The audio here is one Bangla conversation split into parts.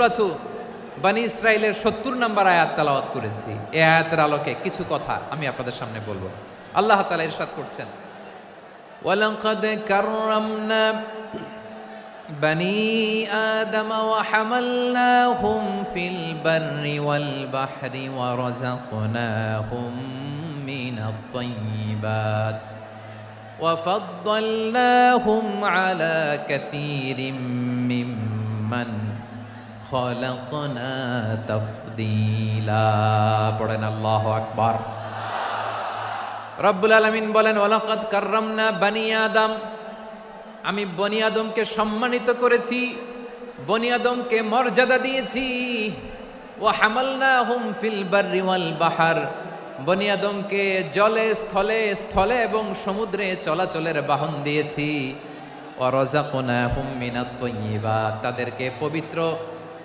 সুরাথু বানি ইসরায়েলের সত্তর নম্বর আয়াত তালাওয়াত করেছি এই আয়াতের আলোকে কিছু কথা আমি আপনাদের সামনে বলবো আল্লাহ তালা ইরশাদ করছেন ولقد كرمنا بني آدم وحملناهم في البر والبحر ورزقناهم من الطيبات وفضلناهم على كثير ممن খলকনা তফদিলা। পড়েন আল্লাহ আকবার। রব্বুল আলমিন বলেন ওলাকাত কার্রামনা বানি আদম। আমি বনি আদমকে সম্মানিত করেছি, বনি আদমকে মর্যাদা দিয়েছি। ও হামালনা হুম ফিল বার্রি ওয়াল বাহার। বনি আদমকে জলে, স্থলে স্থলে এবং সমুদ্রে চলাচলের বাহন দিয়েছি। অরজাকোনা হুম মিনাত তাদেরকে পবিত্র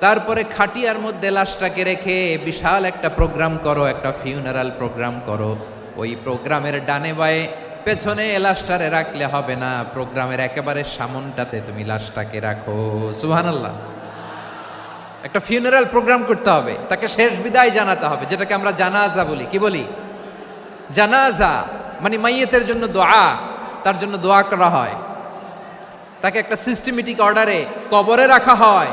তারপরে খাটিয়ার মধ্যে লাশটাকে রেখে বিশাল একটা প্রোগ্রাম করো, একটা ফিউনারাল প্রোগ্রাম করো। ওই প্রোগ্রামের ডানে বায়ে পেছনে লাশটারে রাখলে হবে না, প্রোগ্রামের একেবারে সামনটাতে তুমি লাশটাকে রাখো। সুহানাল্লাহ একটা ফিউনারাল প্রোগ্রাম করতে হবে, তাকে শেষ বিদায় জানাতে হবে, যেটাকে আমরা জানাজা বলি। কি বলি? জানাজা মানে মাইয়েতের জন্য দোয়া, তার জন্য দোয়া করা হয়। তাকে একটা সিস্টেমেটিক অর্ডারে কবরে রাখা হয়।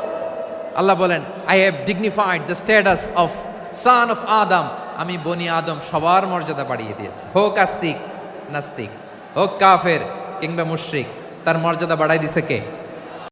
আল্লাহ বলেন I have dignified the status of son of Adam আমি বনি আদম সবার মর্যাদা বাড়িয়ে দিয়েছি। হোক আস্তিক, নাস্তিক, হোক কাফের কিংবা মুশ্রিক, তার মর্যাদা বাড়াই দিছে কে?